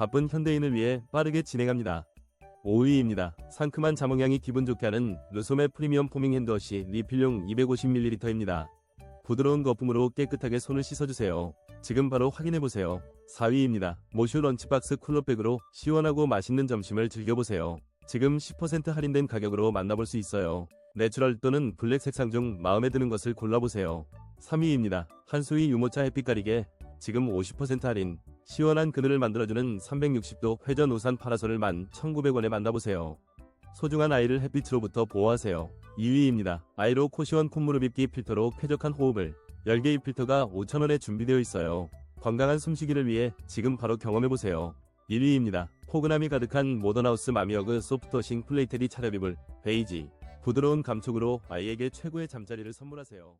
바쁜 현대인을 위해 빠르게 진행합니다. 5위입니다. 상큼한 자몽향이 기분 좋게 하는 르솜의 프리미엄 포밍 핸드워시 리필용 250ml입니다. 부드러운 거품으로 깨끗하게 손을 씻어주세요. 지금 바로 확인해보세요. 4위입니다. 모슈 런치박스 쿨러백으로 시원하고 맛있는 점심을 즐겨보세요. 지금 10% 할인된 가격으로 만나볼 수 있어요. 내추럴 또는 블랙 색상 중 마음에 드는 것을 골라보세요. 3위입니다. 한수위 유모차 햇빛 가리개 지금 50% 할인 시원한 그늘을 만들어주는 360도 회전 우산 파라솔을 11,900원에 만나보세요. 소중한 아이를 햇빛으로부터 보호하세요. 2위입니다. 아이로 코시원 콧무릎 입기 필터로 쾌적한 호흡을 10개의 필터가 5,000원에 준비되어 있어요. 건강한 숨쉬기를 위해 지금 바로 경험해보세요. 1위입니다. 포근함이 가득한 모던하우스 마미어그 소프트워싱 플레이테리 차렵이불 베이지 부드러운 감촉으로 아이에게 최고의 잠자리를 선물하세요.